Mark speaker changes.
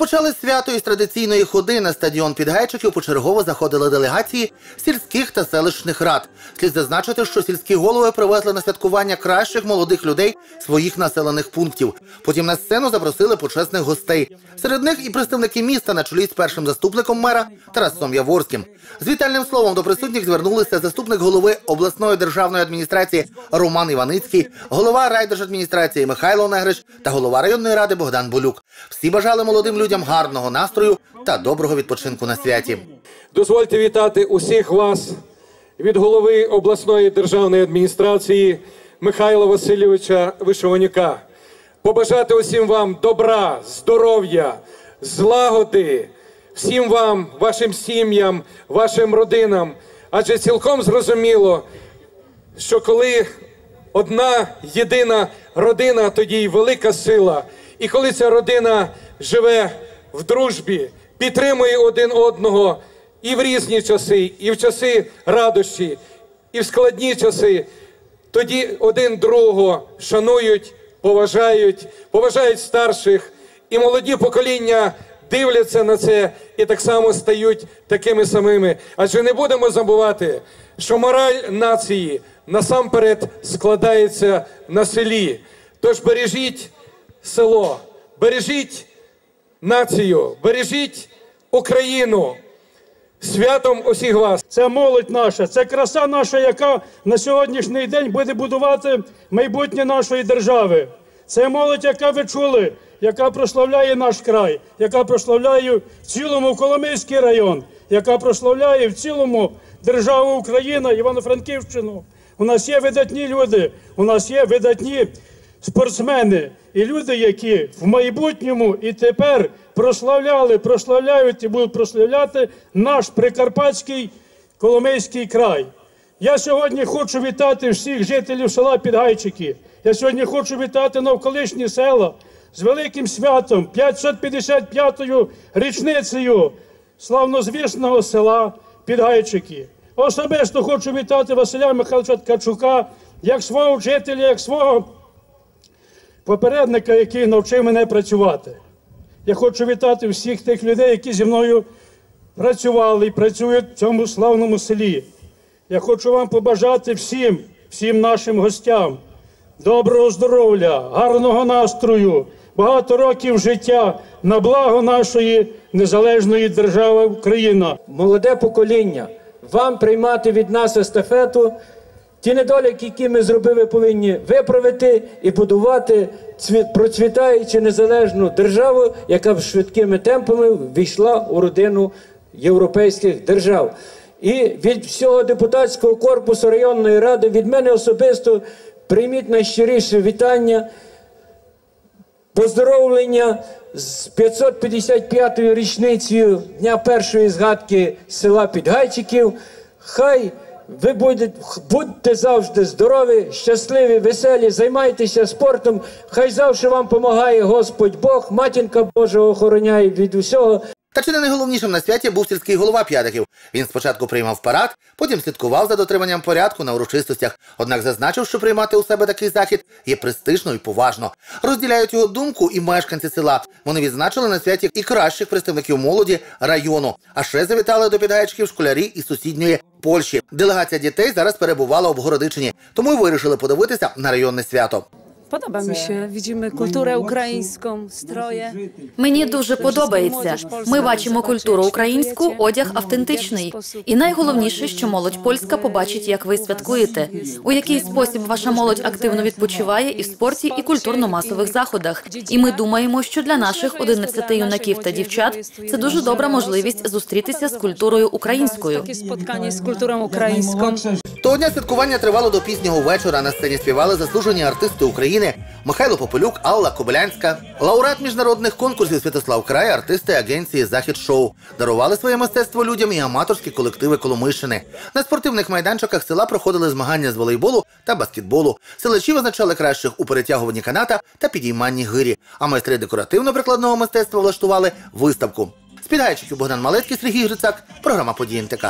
Speaker 1: Розпочали свято із традиційної ходи на стадіон Підгайчиків почергово заходили делегації сільських та селищних рад. Слід зазначити, що сільські голови привезли на святкування кращих молодих людей своїх населених пунктів. Потім на сцену запросили почесних гостей. Серед них і представники міста на чолі з першим заступником мера Тарасом Яворським. З вітальним словом до присутніх звернулися заступник голови обласної державної адміністрації Роман Іваницький, голова райдержадміністрації Михайло Негрич та голова районної ради Богдан Болюк. Всі бажали молодим людям гарного настрою та доброго відпочинку на святі.
Speaker 2: Дозвольте вітати усіх вас від голови обласної державної адміністрації Михайла Васильовича Вишиванюка. Побажати усім вам добра, здоров'я, злагоди, всім вам, вашим сім'ям, вашим родинам. Адже цілком зрозуміло, що коли одна єдина родина, тоді й велика сила. І коли ця родина живе в дружбі, підтримує один одного і в різні часи, і в часи радощі, і в складні часи, тоді один другого шанують, поважають, поважають старших, і молоді покоління дивляться на це і так само стають такими самими. Адже не будемо забувати, що мораль нації насамперед складається на селі. Тож бережіть село, бережіть націю, бережіть Україну. Святом усіх вас!
Speaker 3: Це молодь наша, це краса наша, яка на сьогоднішній день буде будувати майбутнє нашої держави. Це молодь, яка ви чули, яка прославляє наш край, яка прославляє в цілому Коломийський район, яка прославляє в цілому державу Україна, Івано-Франківщину. У нас є видатні люди, у нас є видатні спортсмени і люди, які в майбутньому і тепер прославляли, прославляють і будуть прославляти наш прикарпатський Коломийський край. Я сьогодні хочу вітати всіх жителів села Підгайчики. Я сьогодні хочу вітати навколишні села з великим святом, 555-ю річницею славнозвісного села Підгайчики. Особисто хочу вітати Василя Михайловича Ткачука як свого вчителя, як свого попередника, який навчив мене працювати. Я хочу вітати всіх тих людей, які зі мною працювали і працюють в цьому славному селі. Я хочу вам побажати всім, всім нашим гостям доброго здоров'я, гарного настрою, багато років життя на благо нашої незалежної держави Україна.
Speaker 4: молоде покоління, вам приймати від нас естафету. Ті недоліки, які ми зробили, повинні виправити і будувати цві- процвітаючу незалежну державу, яка б швидкими темпами війшла у родину європейських держав. І від всього депутатського корпусу районної ради, від мене особисто прийміть найщиріше вітання поздоровлення з 555-ю річницею дня першої згадки села Підгайчиків. Хай ви будете, будьте завжди здорові, щасливі, веселі, займайтеся спортом. Хай завжди вам допомагає Господь Бог, матінка Божа охороняє від усього.
Speaker 1: Та чи не найголовнішим на святі був сільський голова П'ятиків. Він спочатку приймав парад, потім слідкував за дотриманням порядку на урочистостях. Однак зазначив, що приймати у себе такий захід є престижно і поважно. Розділяють його думку і мешканці села. Вони відзначили на святі і кращих представників молоді району. А ще завітали до підгаєчків школярі із сусідньої Польщі. Делегація дітей зараз перебувала в Городичині, тому й вирішили подивитися на районне свято.
Speaker 5: Podoba mi się. Widzimy kulturę ukraińską, stroje.
Speaker 6: Мені дуже подобається. Ми бачимо культуру українську, одяг автентичний. І найголовніше, що молодь польська побачить, як ви святкуєте, у який спосіб ваша молодь активно відпочиває і в спорті, і культурно-масових заходах. І ми думаємо, що для наших 11 юнаків та дівчат це дуже добра можливість зустрітися з культурою українською.
Speaker 5: Spotkanie z kulturą ukraińską.
Speaker 1: Того дня святкування тривало до пізнього вечора. На сцені співали заслужені артисти України Михайло Попелюк, Алла Кобилянська, лауреат міжнародних конкурсів Святослав Край, артисти агенції Захід Шоу. Дарували своє мистецтво людям і аматорські колективи Коломийщини. На спортивних майданчиках села проходили змагання з волейболу та баскетболу. Селачі визначали кращих у перетягуванні каната та підійманні гирі. А майстри декоративно-прикладного мистецтва влаштували виставку. З підгайчиків Богдан Малецький, Сергій Грицак, програма «Події НТК».